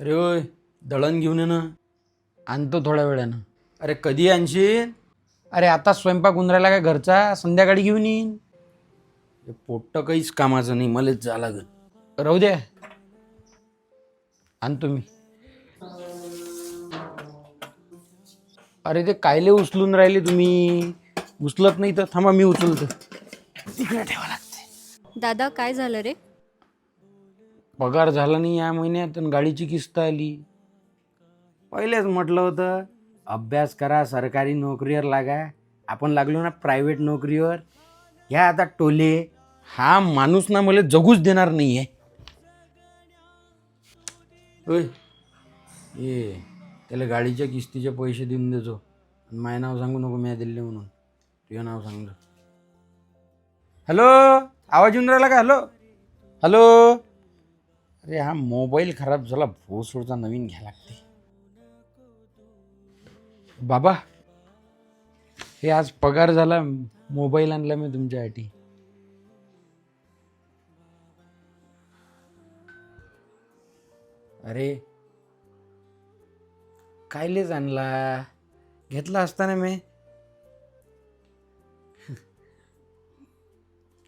अरे होय दळण घेऊन ये ना. आणतो थोड्या वेळानं. अरे कधी आणशील? अरे आता स्वयंपाक उंदरायला काय घरचा? संध्याकाळी घेऊन येईन. हे पोट्ट काहीच कामाचं नाही मलाच जा लागत राहू द्या. आणतो मी. अरे ते कायले उचलून राहिले तुम्ही? उचलत नाही तर थांबा मी उचलतो. तिकडे ठेवा लागते. दादा काय झालं रे? पगार झाला नाही या महिन्यात आणि गाडीची किस्त आली. पहिलेच म्हटलं होतं अभ्यास करा सरकारी नोकरीवर लागा. आपण लागलो ना प्रायव्हेट नोकरीवर. ह्या आता टोले. हा माणूस ना मला जगूच देणार नाही आहे होय ए त्याला गाडीच्या किस्तीचे पैसे देऊन देजो आणि माझे नाव सांगू नको मी दिले म्हणून. तुझं नाव सांगलं हॅलो आवाज येऊन राहिला का? Hello hello. अरे हा मोबाईल खराब झाला भोसोडचा नवीन घ्या लागते. बाबा हे आज पगार झाला मोबाईल आणला मी तुमच्यासाठी. अरे कायलेच आणला? घेतला असताना मी.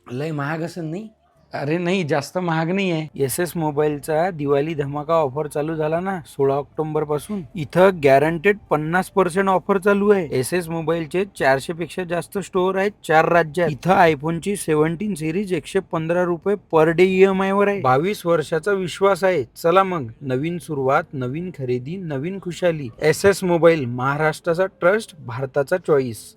लय महाग असं नाही? अरे नाही जास्त महाग नाही आहे एस एस मोबाईलचा दिवाळी धमाका ऑफर चालू झाला ना सोळा ऑक्टोबरपासून. इथं गॅरंटेड पन्नास पर्सेंट ऑफर चालू आहे. एस एस मोबाईलचे चारशे पेक्षा जास्त स्टोअर आहेत चार राज्यात. इथं आयफोनची सेव्हन्टीन सिरीज एकशे पंधरा रुपये पर डे ईएमआय वर आहे. बावीस वर्षाचा विश्वास आहे. चला मग नवीन सुरुवात नवीन खरेदी नवीन खुशाली. एस एस मोबाईल महाराष्ट्राचा ट्रस्ट भारताचा चॉईस